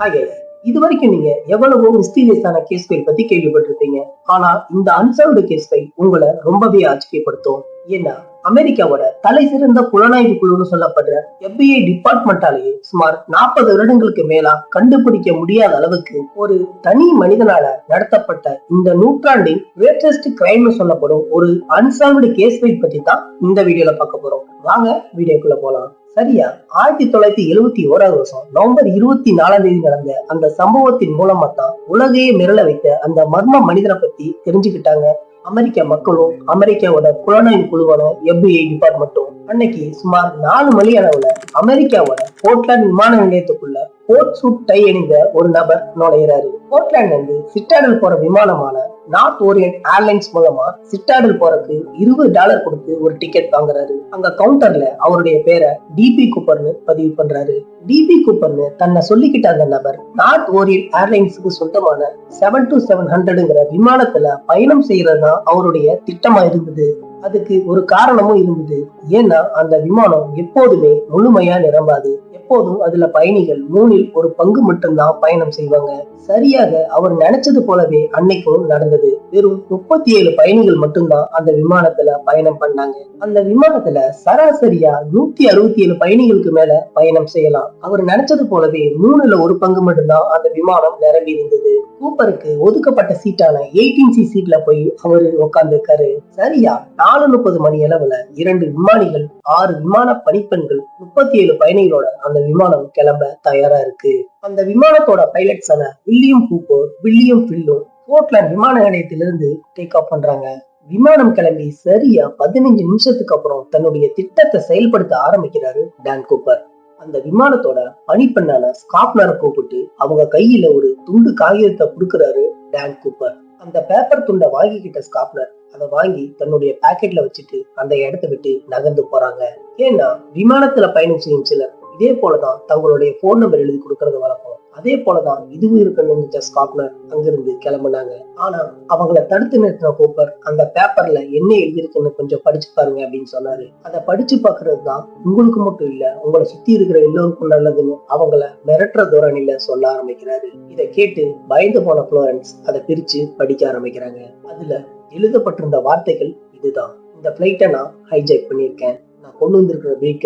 Hi இது வரைக்கும் நீங்க எவ்வளவோ மிஸ்டீரியஸான கேஸ் ஃபைல் பத்தி கேள்விப்பட்டிருப்பீங்க. ஆனா இந்த அன்சால்வ்டு கேஸ் ஃபைல் உங்களை ரொம்பவே ஆச்சரியப்படுத்தும். ஏன்னா அமெரிக்காவோட தலை சிறந்த புலனாய்வு குழுன்னு சொல்லப்படுற எஃபிஐ டிபார்ட்மெண்டாலேயே சுமார் நாற்பது வருடங்களுக்கு மேலா கண்டுபிடிக்க முடியாத அளவுக்கு ஒரு தனி மனிதனால நடத்தப்பட்ட இந்த நூற்றாண்டின் கிரேட்டஸ்ட் கிரைம்னு சொல்லப்படும் ஒரு அன்சால்வ்டு கேஸ் ஃபைல் பத்தி தான் இந்த வீடியோல பார்க்க போறோம். வாங்க வீடியோக்குள்ள போலாம். சரியா? ஆயிரத்தி தொள்ளாயிரத்தி எழுவத்தி ஓராவது வருஷம் நவம்பர் இருபத்தி நாலாம் தேதி நடந்த அந்த சம்பவத்தின் மூலமா தான் உலகையே மிரள வைத்த அந்த மர்ம மனிதனை பத்தி தெரிஞ்சுக்கிட்டாங்க அமெரிக்க மக்களும் அமெரிக்காவோட புலனாய்வு குழுவான FBI டிபார்ட்மெண்ட்டும் அன்னைக்கு சுமார் நாலு மணி அளவுல அமெரிக்காவோட போர்ட்லாண்ட் விமான நிலையத்துக்குள்ள கோட் சூட் டை அணிந்த ஒரு நபர் நுழையிறாரு. போர்ட்லாண்ட்ல இருந்து சிட்டாடல் போற விமானமான நார்த் ஓரியன்ட் ஏர்லைன்ஸ் மூலமா சிட்டாடல் போறதுக்கு இருபது டாலர் கொடுத்து ஒரு டிக்கெட் வாங்குறாரு. அங்க கவுண்டர்ல அவருடைய பேரை டிபி கூப்பர்னு பதிவு பண்றாரு. டிபி கூப்பர்னு தன்னை சொல்லிக்கிட்ட அந்த நபர் நார்த் ஓரியன்ட் ஏர்லைன்ஸுக்கு சொந்தமான செவன் டு செவன் ஹண்ட்ரடுங்கிற விமானத்துல பயணம் செய்யறது தான் அவருடைய திட்டமா இருந்தது. அதுக்கு ஒரு காரணமும் இருந்தது. ஏன்னா அந்த விமானம் எப்போதுமே முழுமையா நிரம்பாது. எப்போதும் அதுல பயணிகள் மூணில் ஒரு பங்கு மட்டும்தான் பயணம் செய்வாங்க. சரியாக அவர் நினைச்சது போலவே அன்னைக்கும் நடந்தது. வெறும் முப்பத்தி ஏழு பயணிகள் மட்டும்தான் அந்த விமானத்துல பயணம் பண்ணாங்க. அந்த விமானத்துல சராசரியா நூத்தி அறுபத்தி ஏழு பயணிகளுக்கு மேல பயணம் செய்யலாம். அவர் நினைச்சது போலவே மூணுல ஒரு பங்கு மட்டும்தான் அந்த விமானம் நிரம்பி இருந்தது கூப்பருக்கு ஒதுக்கப்பட்ட சீட்டான எயிட்டீன் சி சீட்ல போய் அவரு உட்கார்ந்துருக்காரு சரியா நாலு முப்பது மணி அளவுல இரண்டு விமானிகள் ஆறு விமான பணிப்பெண்கள் முப்பத்தி ஏழு பயணிகளோட அந்த விமானம் கிளம்ப தயாரா இருக்கு. அந்த விமானத்தோட பைலட்ஸான வில்லியம் கூப்பர் வில்லியம் பில்லும் போர்ட்லாண்ட் விமான நிலையத்திலிருந்து டேக் ஆஃப் பண்றாங்க. விமானம் கிளம்பி சரியா பதினஞ்சு நிமிஷத்துக்கு அப்புறம் தன்னுடைய திட்டத்தை செயல்படுத்த ஆரம்பிக்கிறாரு டான் கூப்பர். அந்த விமானத்தோட பனிப்பெண்ணான ஸ்காப்னரை கூப்பிட்டு அவங்க கையில ஒரு துண்டு காகிதத்தை கொடுக்குறாரு டான் கூப்பர். அந்த பேப்பர் துண்டை வாங்கிக்கிட்ட ஸ்காப்னர் அதை வாங்கி தன்னுடைய பாக்கெட்ல வச்சுட்டு அந்த இடத்த விட்டு நகர்ந்து போறாங்க. ஏன்னா விமானத்துல பயணம் செய்யும் சிலர் இதே போலதான் தங்களுடைய போன் நம்பர் எழுதி கொடுக்கறது வழக்கம். அதே போலதான் இதுவும் இருக்குன்னு நினைச்ச ஸ்காப்னர் அங்கிருந்து கிளம்புனாங்க. ஆனா அவங்கள தடுத்து நிறுத்தின கூப்பர் அந்த பேப்பர்ல என்ன எழுதிருக்குன்னு கொஞ்சம் படிச்சு பாருங்க அப்படின்னு சொன்னாரு. அதை படிச்சு பாக்குறது தான் உங்களுக்கு மட்டும் இல்ல உங்களை சுத்தி இருக்கிற எல்லோருக்கும் நல்லதுன்னு அவங்கள மிரட்டுற தோரணில சொல்ல ஆரம்பிக்கிறாரு. இதை கேட்டு பயந்து போன புளோரன்ஸ் அதை பிரிச்சு படிக்க ஆரம்பிக்கிறாங்க. அதுல எழுதப்பட்டிருந்த வார்த்தைகள் இதுதான். இந்த பிளைட்டை நான் ஹைஜாக் பண்ணியிருக்கேன். நான் கொண்டு வந்திருக்கிற பிரீட்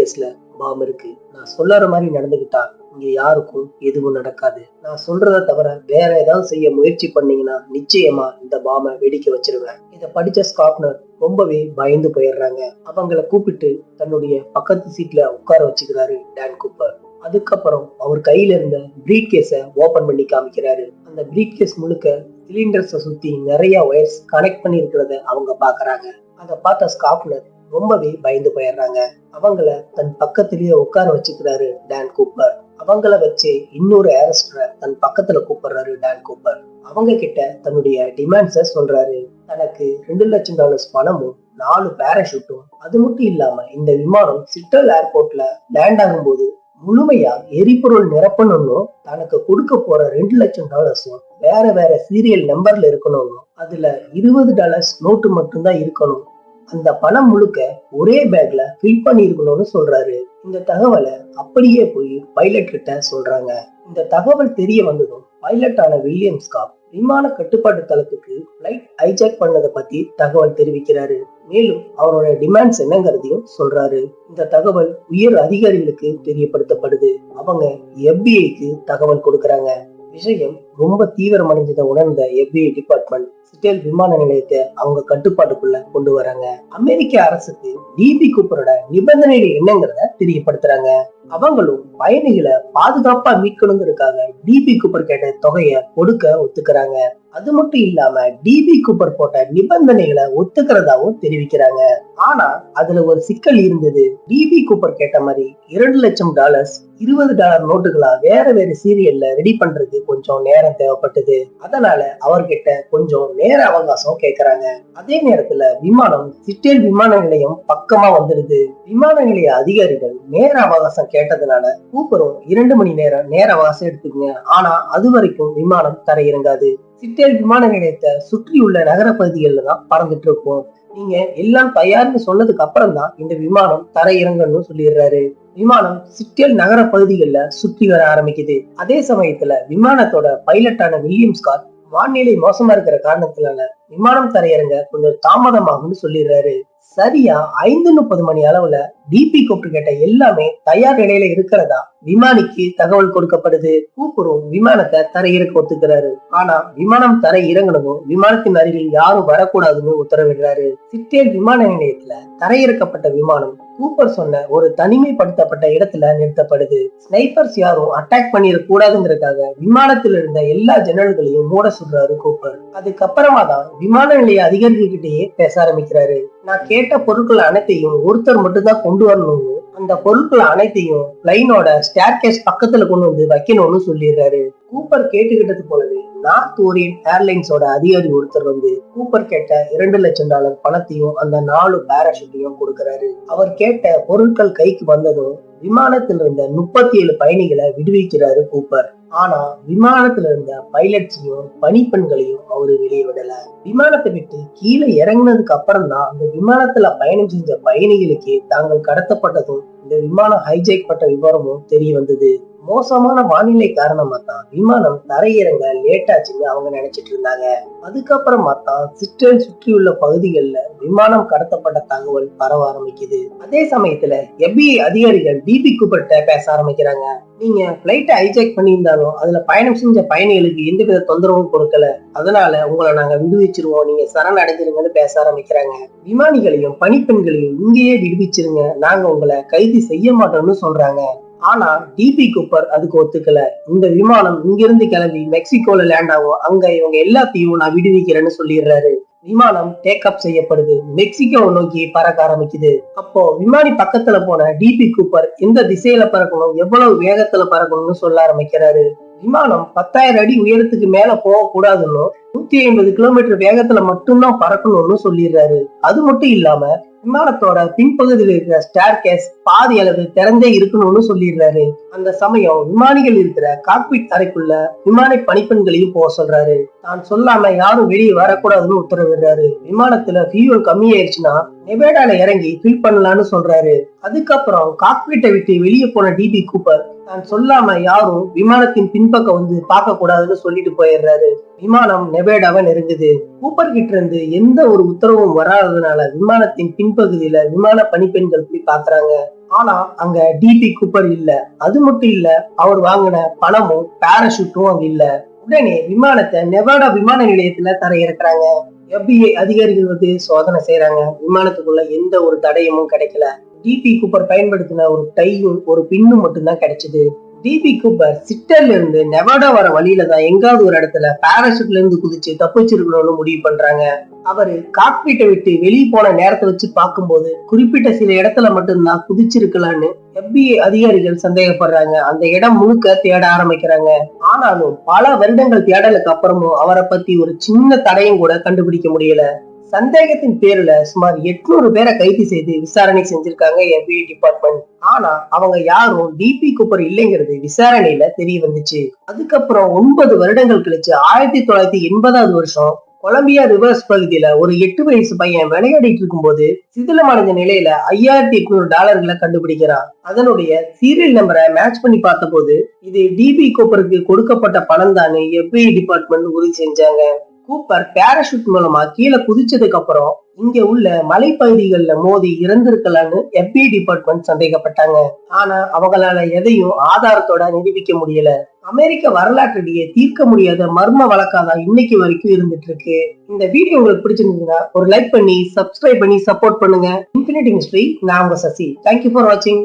பாம் இருக்கு. நான் சொல்லற மாதிரி நடந்துகிட்டா இங்க யாருக்கும் எதுவும் நடக்காது. நான் சொல்றத தவிர வேற ஏதாவது செய்ய முயற்சி பண்ணீங்கன்னா நிச்சயமா இந்த பாமை வெடிக்க வச்சிருவேன். இத படிச்ச ஸ்காப்னர் ரொம்பவே பயந்து போயிடுறாங்க. அவங்கள கூப்பிட்டு தன்னுடைய பக்கத்து சீட்ல உட்கார வச்சுக்கிறாரு டேன் கூப்பர். அதுக்கப்புறம் அவர் கையில இருந்த பிரீட் கேஸ ஓபன் பண்ணி காமிக்கிறாரு. அந்த பிரீட் கேஸ் முழுக்க சிலிண்டர்ஸை சுத்தி நிறைய ஒயர்ஸ் கனெக்ட் பண்ணி இருக்கிறத அவங்க பாக்குறாங்க அதை பார்த்த ஸ்காப்னர் ரொம்பவே பயந்து போயிடுறாங்க. அவங்கள தன் பக்கத்திலேயே உட்கார வச்சுக்கிறாரு டான் கூப்பர். அவங்கள வச்சு இன்னொரு ஏரஸ்டரை தன் பக்கத்துல கூப்பிடுறாரு டான் கூப்பர். அவங்க கிட்ட தன்னுடைய டிமாண்ட்ஸ சொல்றாரு. தனக்கு ரெண்டு லட்சம் டாலர்ஸ் பணமும் நாலு பேராஷூட்டும் அது மட்டும் இல்லாம இந்த விமானம் சிட்டல் ஏர்போர்ட்ல லேண்ட் ஆகும்போது முழுமையா எரிபொருள் நிரப்பணும்னு தனக்கு கொடுக்க போற ரெண்டு லட்சம் டாலர்ஸும் வேற வேற சீரியல் நம்பர்ல இருக்கணும்னு அதுல இருபது டாலர்ஸ் நோட்டு மட்டும்தான் இருக்கணும். அந்த பணம் முழுக்க ஒரே பேக்ல ஃபில் பண்ணியிருக்கணும்னு சொல்றாரு. இந்த தகவலை அப்படியே போய் பைலட் கிட்ட சொல்றாங்க. இந்த தகவல் தெரிய வந்ததும் பைலட்டான வில்லியம் ஸ்காப் விமான கட்டுப்பாட்டு தளத்துக்கு ஃப்ளைட் ஹைஜாக் பண்ணதை பத்தி தகவல் தெரிவிக்கிறாரு. மேலும் அவரோட டிமாண்ட்ஸ் என்னங்கிறதையும் சொல்றாரு. இந்த தகவல் உயர் அதிகாரிகளுக்கு தெரியப்படுத்தப்படுது. அவங்க எஃபிஐக்கு தகவல் கொடுக்கறாங்க. விஷயம் ரொம்ப தீவிரமடைஞ்சதை உணர்ந்த எஃபிஐ டிபார்ட்மெண்ட் சிட்டேல் விமான நிலையத்தை அவங்க கட்டுப்பாட்டுக்குள்ள கொண்டு வராங்க. அமெரிக்க அரசுக்கு டிபி கூப்பரோட நிபந்தனைகள் என்னங்கிறத தெரியப்படுத்துறாங்க. அவங்களும் பயணிகளை பாதுகாப்பா மீட்கணுங்கிறதுக்காக டிபி கூப்பர் கேட்ட தொகையை கொடுக்க ஒத்துக்கிறாங்க. அது மட்டும் இல்லாம டிபி கூப்பர் போட்ட நிபந்தனைகளை ஒத்துக்கிறதாவும் தெரிவிக்கிறாங்க. ஆனா அதுல ஒரு சிக்கல் இருந்தது. டிபி கூப்பர் கேட்ட மாதிரி இரண்டு லட்சம் டாலர்ஸ் இருபது டாலர் நோட்டுகளா வேற வேற சீரியல்ல ரெடி பண்றது கொஞ்சம் நேரம் தேவைப்பட்டது. அதனால அவர்கிட்ட கொஞ்சம் நேர அவகாசம் கேக்குறாங்க. அதே நேரத்துல விமானம் சிட்டேல் விமான நிலையம் பக்கமா வந்துடுது. விமான நிலைய அதிகாரிகள் நேர அவகாசம் கேட்டதுனால கூப்பரும் இரண்டு மணி நேரம் நேர அவகாசம் எடுத்துக்கங்க. ஆனா அது வரைக்கும் விமானம் தரையிறங்காது. சிட்டேல் விமான நிலையத்தை சுற்றியுள்ள நகர பகுதிகளில் தான் பறந்துட்டு இருக்கும் நீங்க எல்லாம் தயார்னு சொன்னதுக்கு அப்புறம் தான் இந்த விமானம் தரையிறங்கணும்னு சொல்லிடுறாரு. விமானம் சிட்டியல் நகர பகுதிகளில் சுற்றி வர ஆரம்பிக்குது. அதே சமயத்துல விமானத்தோட பைலட்டான வில்லியம் ஸ்காட் வானிலை மோசமா இருக்கிற காரணத்தினால விமானம் தரையிறங்க கொஞ்சம் தாமதமாகும்னு சொல்லிடுறாரு. சரியா ஐந்து முப்பது மணி அளவுல டிபி கூப்பிட்டு கேட்ட எல்லாமே தயார் நிலையில இருக்கிறதா? விமானிக்கு தகவல் கொடுக்கப்படுது. கூப்பரும் விமானத்தை தரையிறக்க ஒத்துக்கிறாரு. ஆனா விமானம் தரை இறங்கணும் விமானத்தின் அருகில் யாரும் வரக்கூடாதுன்னு உத்தரவிடுறாரு. சிட்டேல் விமான நிலையத்துல தரையிறக்கப்பட்ட விமானம் கூப்பர் சொன்ன ஒரு தனிமைப்படுத்தப்பட்ட இடத்துல நிறுத்தப்படுது. ஸ்னைப்பர்ஸ் யாரும் அட்டாக் பண்ணிட கூடாதுங்கிறதுக்காக விமானத்தில் இருந்த எல்லா ஜன்னல்களையும் மூட சொல்றாரு கூப்பர். அதுக்கப்புறமா தான் விமான நிலைய அதிகாரிகிட்டயே பேச ஆரம்பிக்கிறாரு. நான் கேட்ட பொருட்கள் அனைத்தையும் ஒருத்தர் மட்டும்தான் கொண்டு வரணும்னு அந்த பொருட்கள் அனைத்தையும் பிளைனோட ஸ்டேர் கேஸ் பக்கத்துல கொண்டு வந்து வைக்கணும்னு சொல்லிடுறாரு. கூப்பர் கேட்டுக்கிட்டது போலவே நார்த் ஓரியன் ஏர்லைன்ஸோட அதிகாரி ஒருத்தர் வந்து கூப்பர் கேட்ட இரண்டு லட்சம் டாலர் பணத்தையும் அந்த நாலு பேராஷூட்டையும் கொடுக்கறாரு. அவர் கேட்ட பொருட்கள் கைக்கு வந்ததும் விமானத்தில் இருந்த முப்பத்தி ஏழு பயணிகளை விடுவிக்கிறாரு கூப்பர் ஆனா விமானத்துல இருந்த பைலட்ஸையும் பணிப்பெண்களையும் அவரு வெளியே விடல விமானத்தை விட்டு கீழே இறங்குனதுக்கு அப்புறம் தான் அந்த விமானத்துல பயணம் செஞ்ச பயணிகளுக்கு தாங்கள் கடத்தப்பட்டதும் இந்த விமானம் ஹைஜெக் பட்ட விவரமும் தெரிய வந்தது. மோசமான வானிலை காரணமா தான் விமானம் தரையிறங்க லேட் ஆச்சுன்னு அவங்க நினைச்சிட்டு இருந்தாங்க. அதுக்கப்புறமா தான் சிற்றல் சுற்றியுள்ள பகுதிகளில் விமானம் கடத்தப்பட்ட தகவல் பரவ ஆரம்பிக்குது. அதே சமயத்துல FBI அதிகாரிகள் டிபி கூப்பிட்ட பேச ஆரம்பிக்கிறாங்க. நீங்க பிளைட்டை ஹைஜாக் பண்ணியிருந்தாலும் அதுல பயணம் செஞ்ச பயணிகளுக்கு எந்தவித தொந்தரவும் கொடுக்கல. அதனால உங்களை நாங்க விடுவிச்சிருவோம். நீங்க சரண் அடைஞ்சிருங்கன்னு பேச ஆரம்பிக்கிறாங்க. விமானிகளையும் பணிப்பெண்களையும் இங்கேயே விடுவிச்சிருங்க. நாங்க உங்களை கைது செய்ய மாட்டோம்னு சொல்றாங்க. ஆனா டிபி கூப்பர் அதுக்கு ஒத்துக்கல. இந்த விமானம் இங்கிருந்து கிளம்பி மெக்சிகோல லேண்ட் ஆகும். அங்க இவங்க எல்லாத்தையும் நான் விடுவிக்கிறேன்னு சொல்லிடுறாரு. விமானம் டேக் அப் செய்யப்படுது. மெக்சிகோ நோக்கி பறக்க ஆரம்பிக்குது. அப்போ விமானி பக்கத்துல போன டிபி கூப்பர் எந்த திசையில பறக்கணும் எவ்வளவு வேகத்துல பறக்கணும்னு சொல்ல ஆரம்பிக்கிறாரு. விமானம் பத்தாயிரம் அடி உயரத்துக்கு மேல போகக்கூடாதுன்னு நூத்தி ஐம்பது கிலோமீட்டர் வேகத்துல மட்டும்தான் பறக்கணும்னு சொல்லிடுறாரு. அது மட்டும் இல்லாம விமானத்தோட பின்பகுதியில் இருக்கிற ஸ்டார் கேஸ் பாதி அளவு திறந்தே இருக்கணும்னு சொல்லிடுறாரு. அந்த சமயம் விமானிகள் இருக்கிற காக்பிட் அறைக்குள்ள விமான பணிப்பெண்களையும் போக சொல்றாரு. தான் சொல்லாம யாரும் வெளியே வரக்கூடாதுன்னு உத்தரவிடுறாரு. விமானத்துல ஃபியூல் கம்மியாயிருச்சுன்னா நெவேடால இறங்கி ஃபில் பண்ணலாம்னு சொல்றாரு. அதுக்கப்புறம் காக்பிட்டை விட்டு வெளியே போன டிபி கூப்பர் தான் சொல்லாம யாரும் விமானத்தின் பின்பக்கம் வந்து பார்க்க கூடாதுன்னு சொல்லிட்டு போயிடுறாரு. விமானம் நெவேடாவை நெருங்குது. கூப்பர் கிட்ட இருந்து எந்த ஒரு உத்தரவும் வராததுனால விமானத்தின் பின்பகுதியில விமான பணிப்பெண்கள் போய் பாக்குறாங்க ஆனா அங்க டிபி கூப்பர் இல்ல. அது மட்டும் இல்ல அவர் வாங்கின பணமும் பாராஷூட்டும் அங்க இல்ல. உடனே விமானத்தை நெவாடா விமான நிலையத்துல தரையிறக்குறாங்க. FBI அதிகாரிகள் வந்து சோதனை செய்யறாங்க விமானத்துக்குள்ள எந்த ஒரு தடயமும் கிடைக்கல. டிபி கூப்பர் பயன்படுத்தின ஒரு டையும் ஒரு பின்னும் மட்டும்தான் கிடைச்சது. டிபி கூப்பர் சிட்டர்ல இருந்து நெவாடா வர வழியில தான் எங்காவது ஒரு இடத்துல பாராசூட்ல இருந்து குதிச்சு தப்பிச்சிருக்கணும்னு முடிவு பண்றாங்க. அவரு காக்பீட்டை விட்டு வெளியே போன நேரத்தை வச்சு பார்க்கும்போது குறிப்பிட்ட சில இடத்துல மட்டும்தான் குதிச்சிருக்கலான்னு எப்பிஏ அதிகாரிகள் சந்தேகப்படுறாங்க. அந்த இடம் முழுக்க தேட ஆரம்பிக்கிறாங்க. ஆனாலும் பல வருடங்கள் தேடலுக்கு அப்புறமும் அவரை பத்தி ஒரு சின்ன தடையும் கூட கண்டுபிடிக்க முடியல. சந்தேகத்தின் பேர்ல சுமார் எட்நூறு பேரை கைது செய்து விசாரணை செஞ்சிருக்காங்க எஃபிஐ டிபார்ட்மெண்ட். ஆனா அவங்க யாரும் டிபி கூப்பர் இல்லைங்கிறது விசாரணையில தெரிய வந்துச்சு. அதுக்கப்புறம் ஒன்பது வருடங்கள் கழிச்சு ஆயிரத்தி தொள்ளாயிரத்தி எண்பதாவது வருஷம் கொலம்பியா ரிவர்ஸ் பகுதியில ஒரு எட்டு வயசு பையன் விளையாடிட்டு இருக்கும்போது சிதிலமடைஞ்ச நிலையில ஐயாயிரத்தி எட்நூறு டாலர்களை கண்டுபிடிக்கிறான். அதனுடைய சீரியல் நம்பரை மேட்ச் பண்ணி பார்த்தபோது இது டிபி கூப்பருக்கு கொடுக்கப்பட்ட பணம் தான் எஃபிஐ டிபார்ட்மெண்ட் உறுதி செஞ்சாங்க. கூப்பர் பேராஷூட் மூலமா கீழே குதிச்சதுக்கு அப்புறம் இங்க உள்ள மலைப்பகுதிகளில் மோதி இறந்திருக்கலான்னு எஃபி டிபார்ட்மெண்ட் சந்தேகப்பட்டாங்க. ஆனா அவங்களால எதையும் ஆதாரத்தோட நிரூபிக்க முடியல. அமெரிக்க வரலாற்றிலேயே தீர்க்க முடியாத மர்ம வழக்காதான் இன்னைக்கு வரைக்கும் இருந்துட்டு இருக்கு இந்த வீடியோ உங்களுக்கு பிடிச்சிருந்ததுன்னா ஒரு லைக் பண்ணி சப்ஸ்கிரைப் பண்ணி சப்போர்ட் பண்ணுங்க. இன்ஃபினிட்டி மிஸ்ட்ரி நான் உங்க சசி. தேங்க்யூ ஃபார் வாட்சிங்